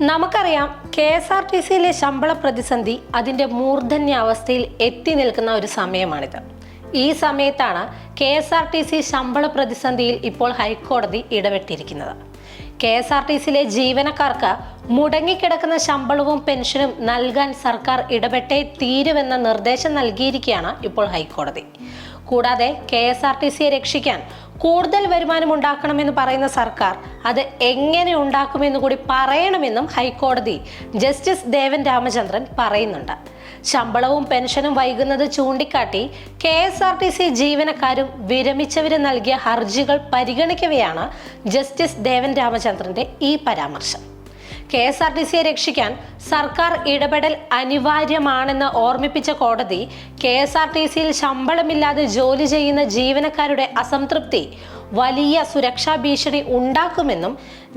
നമുക്കറിയാം K S R T സിയിലെ ശമ്പള പ്രതിസന്ധി അതിന്റെ മൂർധന്യാവസ്ഥയിൽ എത്തി നിൽക്കുന്ന ഒരു സമയമാണിത്. ഈ സമയത്താണ് K S R T C ശമ്പള പ്രതിസന്ധിയിൽ ഇപ്പോൾ ഹൈക്കോടതി ഇടപെട്ടിരിക്കുന്നത്. കെ എസ് ആർ ടി സിയിലെ ജീവനക്കാർക്ക് മുടങ്ങിക്കിടക്കുന്ന ശമ്പളവും പെൻഷനും നൽകാൻ സർക്കാർ ഇടപെട്ടേ തീരുമെന്ന നിർദ്ദേശം നൽകിയിരിക്കുകയാണ് ഇപ്പോൾ ഹൈക്കോടതി. കൂടാതെ കെ എസ് ആർ ടി സിയെ രക്ഷിക്കാൻ കൂടുതൽ വരുമാനം ഉണ്ടാക്കണമെന്ന് പറയുന്ന സർക്കാർ അത് എങ്ങനെ ഉണ്ടാക്കുമെന്ന് കൂടി പറയണമെന്നും ഹൈക്കോടതി ജസ്റ്റിസ് ദേവൻ രാമചന്ദ്രൻ പറയുന്നുണ്ട്. ശമ്പളവും പെൻഷനും വൈകുന്നത് ചൂണ്ടിക്കാട്ടി K S R T C ജീവനക്കാരും വിരമിച്ചവരും നൽകിയ ഹർജികൾ പരിഗണിക്കവെയാണ് ജസ്റ്റിസ് ദേവൻ രാമചന്ദ്രന്റെ ഈ പരാമർശം. കെ എസ് ആർ ടി സിയെ രക്ഷിക്കാൻ സർക്കാർ ഇടപെടൽ അനിവാര്യമാണെന്ന് ഓർമ്മിപ്പിച്ച കോടതി കെ എസ് ആർ ടി സിയിൽ ശമ്പളമില്ലാതെ ജോലി ചെയ്യുന്ന ജീവനക്കാരുടെ അസംതൃപ്തി വലിയ സുരക്ഷാ ഭീഷണി ഉണ്ടാക്കുമെന്നും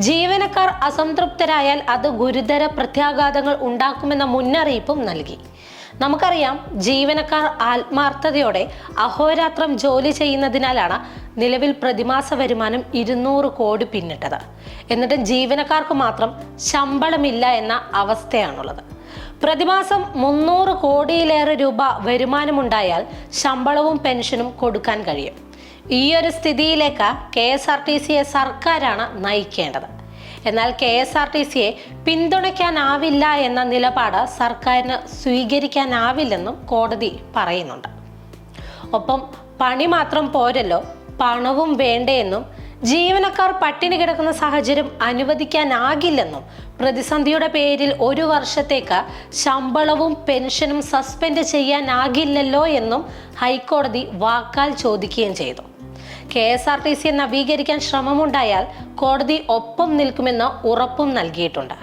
ജീവനക്കാർ അസംതൃപ്തരായാൽ അത് ഗുരുതര പ്രത്യാഘാതങ്ങൾ ഉണ്ടാക്കുമെന്ന മുന്നറിയിപ്പും നൽകി. നമുക്കറിയാം ജീവനക്കാർ ആത്മാർത്ഥതയോടെ അഹോരാത്രം ജോലി ചെയ്യുന്നതിനാലാണ് നിലവിൽ പ്രതിമാസ വരുമാനം ഇരുന്നൂറ് കോടി പിന്നിട്ടത്. എന്നിട്ടും ജീവനക്കാർക്ക് മാത്രം ശമ്പളമില്ല എന്ന അവസ്ഥയാണുള്ളത്. പ്രതിമാസം മുന്നൂറ് കോടിയിലേറെ രൂപ വരുമാനമുണ്ടായാൽ ശമ്പളവും പെൻഷനും കൊടുക്കാൻ കഴിയും. ഈ ഒരു സ്ഥിതിയിലേക്ക് കെ എസ് ആർ ടി സിയെ സർക്കാരാണ് നയിക്കേണ്ടത്. എന്നാൽ കെ എസ് ആർ ടി സിയെ പിന്തുണയ്ക്കാനാവില്ല എന്ന നിലപാട് സർക്കാരിന് സ്വീകരിക്കാനാവില്ലെന്നും കോടതി പറയുന്നുണ്ട്. ഒപ്പം പണി മാത്രം പോരല്ലോ പണവും വേണ്ടയെന്നും ജീവനക്കാർ പട്ടിണി കിടക്കുന്ന സാഹചര്യം അനുവദിക്കാനാകില്ലെന്നും പ്രതിസന്ധിയുടെ പേരിൽ ഒരു വർഷത്തേക്ക് ശമ്പളവും പെൻഷനും സസ്പെൻഡ് ചെയ്യാനാകില്ലല്ലോ എന്നും ഹൈക്കോടതി വാക്കാൽ ചോദിക്കുകയും ചെയ്തു. കെ എസ് ആർ ടി സിയെ നവീകരിക്കാൻ ശ്രമമുണ്ടായാൽ കോടതി ഒപ്പം നിൽക്കുമെന്ന് ഉറപ്പും നൽകിയിട്ടുണ്ട്.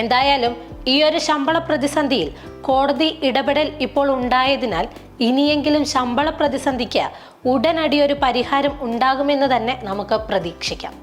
എന്തായാലും ഈ ഒരു ശമ്പള പ്രതിസന്ധിയിൽ കോടതി ഇടപെടൽ ഇപ്പോൾ ഉണ്ടായതിനാൽ ഇനിയെങ്കിലും ശമ്പള പ്രതിസന്ധിക്ക് ഉടനടി ഒരു പരിഹാരം ഉണ്ടാകുമെന്ന് തന്നെ നമുക്ക് പ്രതീക്ഷിക്കാം.